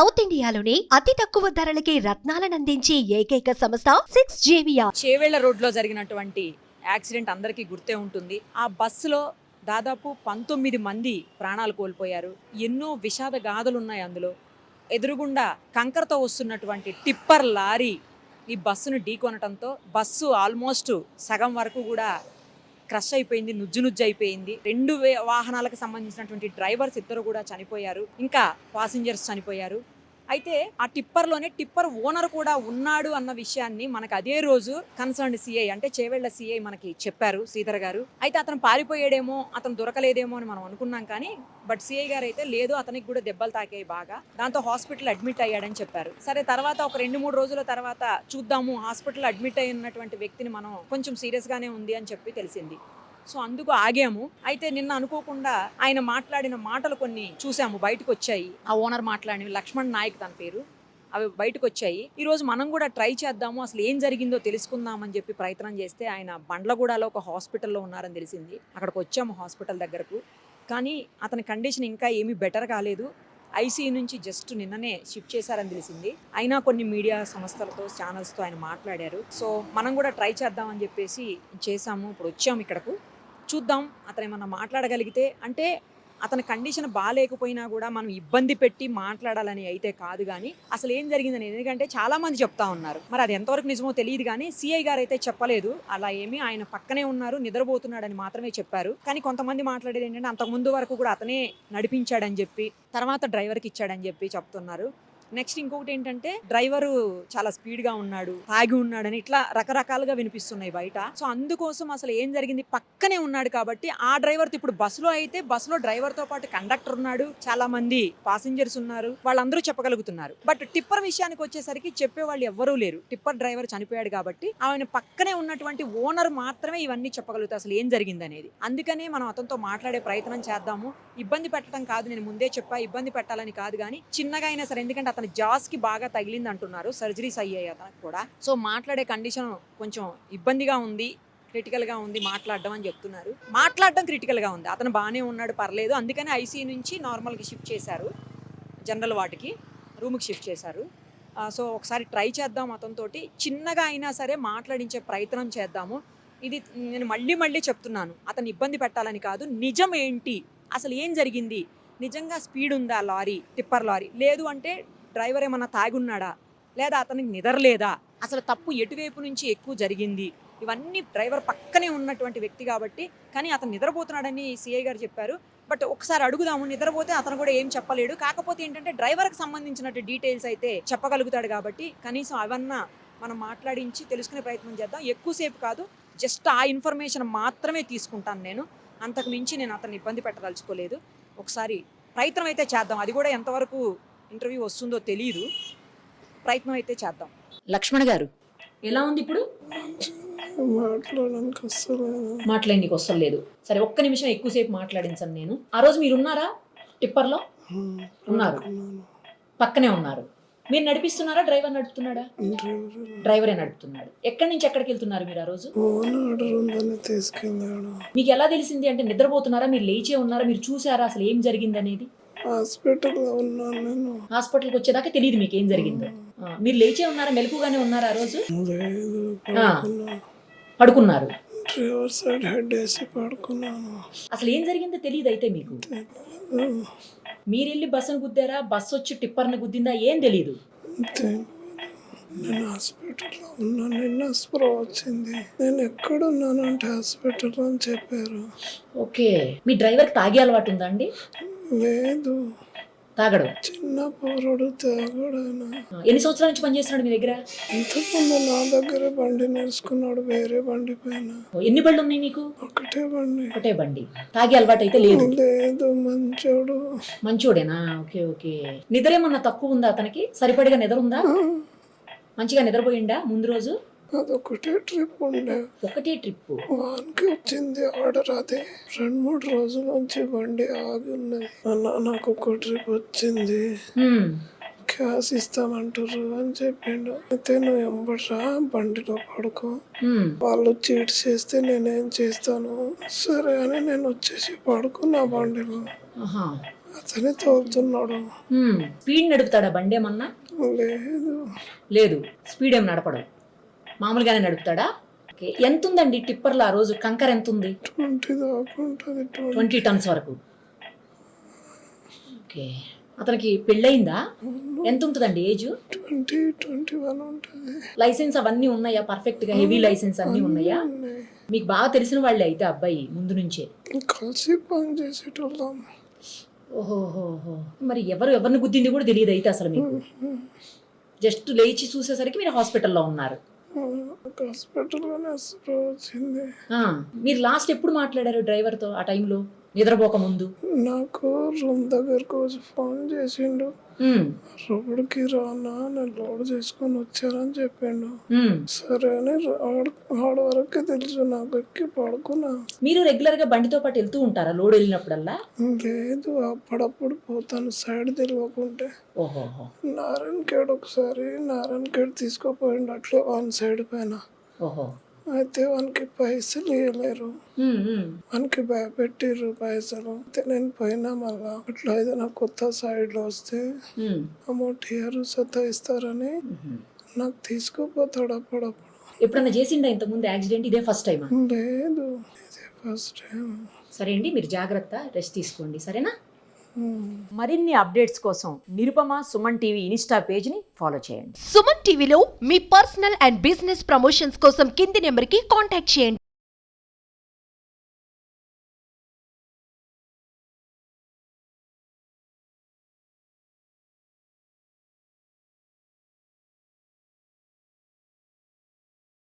South ఇండియాలోని అతి తక్కువ ధరలకి రత్నాలనందించే ఏకైక సంస్థ సిక్స్ జేవియా చేవేళ్ళ రోడ్లో జరిగినటువంటి యాక్సిడెంట్ అందరికీ గుర్తే ఉంటుంది. ఆ బస్సులో దాదాపు పంతొమ్మిది మంది ప్రాణాలు కోల్పోయారు. ఎన్నో విషాద గాథలు ఉన్నాయి అందులో. ఎదురుగుండా కంకరతో వస్తున్నటువంటి టిప్పర్ లారీ ఈ బస్సును ఢీకొనటంతో బస్సు ఆల్మోస్ట్ సగం వరకు కూడా క్రష్ అయిపోయింది నుజ్జు నుజ్జు అయిపోయింది. రెండు వే- వాహనాలకు సంబంధించినటువంటి డ్రైవర్స్ ఇద్దరు కూడా చనిపోయారు. ఇంకా పాసింజర్స్ చనిపోయారు. అయితే ఆ టిప్పర్లోనే టిప్పర్ ఓనర్ కూడా ఉన్నాడు అన్న విషయాన్ని మనకు అదే రోజు కన్సర్న్ సిఐ అంటే చేవెళ్ళ సిఐ మనకి చెప్పారు శ్రీధర్ గారు. అయితే అతను పారిపోయాడేమో అతను దొరకలేదేమో అని మనం అనుకున్నాం కానీ బట్ సిఐ గారు అయితే లేదు అతనికి కూడా దెబ్బలు తాకాయి బాగా. దాంతో హాస్పిటల్ అడ్మిట్ అయ్యాడని చెప్పారు. సరే తర్వాత ఒక రెండు మూడు రోజుల తర్వాత చూద్దాము హాస్పిటల్ అడ్మిట్ అయినటువంటి వ్యక్తిని మనం కొంచెం సీరియస్గానే ఉంది అని చెప్పి తెలిసింది. సో అందుకు ఆగాము. అయితే నిన్న అనుకోకుండా ఆయన మాట్లాడిన మాటలు కొన్ని చూసాము బయటకు వచ్చాయి ఆ ఓనర్ మాట్లాడినవి లక్ష్మణ్ నాయక్ తన పేరు అవి బయటకు వచ్చాయి ఈ రోజు మనం కూడా ట్రై చేద్దాము అసలు ఏం జరిగిందో తెలుసుకుందామని చెప్పి ప్రయత్నం చేస్తే ఆయన బండ్లగూడలో ఒక హాస్పిటల్లో ఉన్నారని తెలిసింది. అక్కడికి వచ్చాము హాస్పిటల్ దగ్గరకు. కానీ అతని కండిషన్ ఇంకా ఏమీ బెటర్ కాలేదు. ఐసీయూ నుంచి జస్ట్ నిన్ననే షిఫ్ట్ చేశారని తెలిసింది. అయినా కొన్ని మీడియా సంస్థలతో ఛానల్స్తో ఆయన మాట్లాడారు. సో మనం కూడా ట్రై చేద్దామని చెప్పేసి చేసాము ఇప్పుడు వచ్చాము ఇక్కడకు. చూద్దాం అతను ఏమన్నా మాట్లాడగలిగితే. అంటే అతని కండిషన్ బాగాలేకపోయినా కూడా మనం ఇబ్బంది పెట్టి మాట్లాడాలని అయితే కాదు కానీ అసలు ఏం జరిగిందని ఎందుకంటే చాలా మంది చెప్తా ఉన్నారు. మరి అది ఎంతవరకు నిజమో తెలియదు కానీ సిఐ గారు అయితే చెప్పలేదు. అలా ఏమి ఆయన పక్కనే ఉన్నారు నిద్రపోతున్నాడని మాత్రమే చెప్పారు. కానీ కొంతమంది మాట్లాడేది ఏంటంటే అంతకు ముందు వరకు కూడా అతనే నడిపించాడని చెప్పి తర్వాత డ్రైవర్కి ఇచ్చాడని చెప్పి చెప్తున్నారు. నెక్స్ట్ ఇంకొకటి ఏంటంటే డ్రైవరు చాలా స్పీడ్గా ఉన్నాడు తాగి ఉన్నాడని ఇట్లా రకరకాలుగా వినిపిస్తున్నాయి బయట. సో అందుకోసం అసలు ఏం జరిగింది? పక్కనే ఉన్నాడు కాబట్టి ఆ డ్రైవర్ ఇప్పుడు బస్సులో అయితే బస్సులో డ్రైవర్తో పాటు కండక్టర్ ఉన్నాడు చాలా మంది పాసింజర్స్ ఉన్నారు వాళ్ళందరూ చెప్పగలుగుతున్నారు. బట్ టిప్పర్ విషయానికి వచ్చేసరికి చెప్పే వాళ్ళు ఎవ్వరూ లేరు. టిప్పర్ డ్రైవర్ చనిపోయాడు కాబట్టి ఆయన పక్కనే ఉన్నటువంటి ఓనర్ మాత్రమే ఇవన్నీ చెప్పగలుగుతారు అసలు ఏం జరిగింది అనేది. అందుకనే మనం అతనితో మాట్లాడే ప్రయత్నం చేద్దాము. ఇబ్బంది పెట్టడం కాదు నేను ముందే చెప్పా ఇబ్బంది పెట్టాలని కాదు కానీ చిన్నగా అయినా సరే ఎందుకంటే అతని జాస్కి బాగా తగిలింది అంటున్నారు సర్జరీస్ అయ్యాయి అతనికి కూడా. సో మాట్లాడే కండిషన్ కొంచెం ఇబ్బందిగా ఉంది క్రిటికల్గా ఉంది మాట్లాడడం అని చెప్తున్నారు. మాట్లాడడం క్రిటికల్గా ఉంది. అతను బాగానే ఉన్నాడు పర్లేదు. అందుకని ఐసీ నుంచి నార్మల్గా షిఫ్ట్ చేశారు. జనరల్ వాటికి రూమ్కి షిఫ్ట్ చేశారు. సో ఒకసారి ట్రై చేద్దాం అతనితోటి. చిన్నగా అయినా సరే మాట్లాడించే ప్రయత్నం చేద్దాము. ఇది నేను మళ్ళీ మళ్ళీ చెప్తున్నాను. అతను ఇబ్బంది పెట్టాలని కాదు. నిజం ఏంటి? అసలు ఏం జరిగింది? నిజంగా స్పీడ్ ఉందా లారీ? Tipper lorry? లేదు అంటే డ్రైవర్ ఏమన్నా తాగున్నాడా? లేదా అతనికి నిద్రలేదా అసలు తప్పు ఎటువైపు నుంచి ఎక్కువ జరిగింది? ఇవన్నీ డ్రైవర్ పక్కనే ఉన్నటువంటి వ్యక్తి కాబట్టి కానీ అతను నిద్రపోతున్నాడని సిఐ గారు చెప్పారు. బట్ ఒకసారి అడుగుదాము నిద్రపోతే అతను కూడా ఏం చెప్పలేడు. కాకపోతే ఏంటంటే డ్రైవర్కి సంబంధించినట్టు డీటెయిల్స్ అయితే చెప్పగలుగుతాడు కాబట్టి కనీసం అవన్నా మనం మాట్లాడించి తెలుసుకునే ప్రయత్నం చేద్దాం. ఎక్కువసేపు కాదు జస్ట్ ఆ ఇన్ఫర్మేషన్ మాత్రమే తీసుకుంటాను నేను. అంతకు మించి నేను అతన్ని ఇబ్బంది పెట్టదలుచుకోలేదు. ఒకసారి ప్రయత్నం అయితే చేద్దాం. అది కూడా ఎంతవరకు ఇంటర్వ్యూ వస్తుందో తెలియదు ప్రయత్నం అయితే చేద్దాం. లక్ష్మణ్ గారు. ఎలా ఉంది ఇప్పుడు? మాట్లాడడానికి వస్తలేదు మాట్లాడడానికి వస్తలేదు సరే ఒక్క నిమిషం ఎక్కువసేపు మాట్లాడించను నేను. ఆ రోజు మీరు ఉన్నారా టిప్పర్లో? ఉన్నారు. పక్కనే ఉన్నారు. మీరు నడిపిస్తున్నారా? డ్రైవర్ నడుపుతున్నాడా? డ్రైవర్. డ్రైవరే నడుపుతున్నాడు. ఎక్కడి నుంచి ఎక్కడికి వెళ్తున్నారు మీరు ఆ రోజు? ఫోన్ ఆర్డర్ ఉందని తీసుకెళ్ళాడు. మీకు ఎలా తెలిసింది అంటే నిద్రపోతున్నారా? మీరు లేచే ఉన్నారా? మీరు చూసారా అసలు ఏం జరిగింది అనేది హాస్పిటల్లో ఉన్నాను నేను. హాస్పిటల్కి వచ్చేదాకా తెలియదు మీకు ఏం జరిగిందో. మీరు లేచే ఉన్నారా మెలకుగానే ఉన్నారా ఆ రోజు? లేదు ఆ. పడుకున్నారు. డ్రైవర్ సైడ్ హెడ్ వేసి పడుకున్నాను. అసలు ఏం జరిగిందో తెలియదు అయితే మీకు. మీరు వెళ్ళి బస్సును గుద్దారా బస్సు వచ్చి టిప్పర్ని గుద్దిందా ఏం తెలియదు తెలియదు. నేను హాస్పిటల్లో ఉన్నాను నిన్న స్ప్రో వచ్చింది. నేను ఎక్కడున్నానంటే హాస్పిటల్ అని చెప్పారు. ఓకే. మీ డ్రైవర్కి తాగే అలవాటు ఉందా అండి? లేదు. తాగడు. చిన్న పౌరుడు తాగడైనా? ఎన్ని సంవత్సరాల నుంచి పనిచేస్తున్నాడు మీ దగ్గర? ఇంతకుముందు నా దగ్గర బండి నేర్చుకున్నాడు వేరే బండి పైన. ఎన్ని బళ్ళు ఉన్నాయి మీకు ఒకటే బండి. ఒకటే బండి. తాగే అలవాటు అయితే లేదు. లేదు మంచోడు. మంచోడేనా? Okay okay. నిద్ర ఏమన్నా తక్కువ ఉందా అతనికి? సరిపడిగా నిద్ర ఉందా? మంచిగా నిద్రపోయిండా ముందు రోజు? అదొకటే ట్రిప్ ఉండే. ఒకటే ట్రిప్ వానికి వచ్చింది ఆర్డర్ అదే. రెండు మూడు రోజుల నుంచి బండి ఆగి ఉన్నది. అన్న నాకు ఒక ట్రిప్ వచ్చింది. క్యాష్ ఇస్తామంటారు అని చెప్పిండు. అయితే నువ్వు ఎంబడ్రా బండిలో పడుకో. వాళ్ళు చీట్ చేస్తే నేనేం చేస్తాను? సరే అని నేను వచ్చేసి పడుకున్నా బండిలో. అతనే తోలుతున్నాడు. స్పీడ్ నడుపుతాడా బండి ఏమన్నా? లేదు. లేదు. స్పీడ్ ఏం నడపడం. మామూలుగానే నడుపుతాడా? ఓకే. ఎంత ఉందండి టిప్పర్లో ఆ రోజు? కంకర ఎంత ఉంది ట్వంటీ. టన్స్ వరకు. ఓకే. అతనికి పెళ్ళయిందా? ఎంత ఉంటుందండి ఏజ్? లైసెన్స్ అవన్నీ ఉన్నాయా? పర్ఫెక్ట్గా హెవీ లైసెన్స్ అన్నీ ఉన్నాయా. మీకు బాగా తెలిసిన వాళ్ళే అయితే అబ్బాయి ముందు నుంచే. కలిసి పని చేసేటోళ్ళం. ఓహోహోహో మరి ఎవరు ఎవరిని గుద్దింది కూడా తెలియదు అయితే అసలు మీకు. జస్ట్ లేచి చూసేసరికి మీరు హాస్పిటల్లో ఉన్నారు. వచ్చింది మీరు లాస్ట్ ఎప్పుడు మాట్లాడారు డ్రైవర్తో ఆ టైంలో? నిద్రపోక ముందు నాకు రూమ్ దగ్గరకు వచ్చి ఫోన్ చేసిండు. రోడ్డుకి రానా నేను లోడ్ చేసుకొని వచ్చానని చెప్పిండు. సరే అని ఆడ వరకు తెలుసు నాకు ఎక్కి పడుకున్నా. మీరు రెగ్యులర్గా బండితో పాటు వెళ్తూ ఉంటారా లోడ్ వెళ్ళినప్పుడల్లా? లేదు అప్పుడప్పుడు పోతాను సైడ్ తెలియకుంటే నారాయణ ఖేడ్ ఒకసారి నారాయణ ఖేడ్ తీసుకుపోయిండు అట్లే వన్ సైడ్ పైన. అయితే వానికి పైసలు ఇవ్వలేరు. మనకి భయపెట్టిర్రు పైసలు. అయితే నేను పోయినా మళ్ళా అట్లా ఏదైనా కొత్త సైడ్లో వస్తే అమౌంట్ ఇయ్యరు సతాయిస్తారని ఉమ్. నాకు తీసుకుపోతాడు అప్పుడప్పుడు. ఎప్పుడన్నా చేసిండా ఇంతకుముందు యాక్సిడెంట్? ఇదే ఫస్ట్ టైమా లేదు ఇదే ఫస్ట్ టైం సరే అండి మీరు జాగ్రత్త రెస్ట్ తీసుకోండి. సరేనా? మరిన్ని అప్డేట్స్ కోసం నిరుపమ సుమన్ టీవీ ఇన్స్టా పేజ్ని ఫాలో చేయండి. సుమన్ టీవీలో మీ పర్సనల్ అండ్ బిజినెస్ ప్రమోషన్స్ కోసం కింది నెంబర్కి కాంటాక్ట్ చేయండి.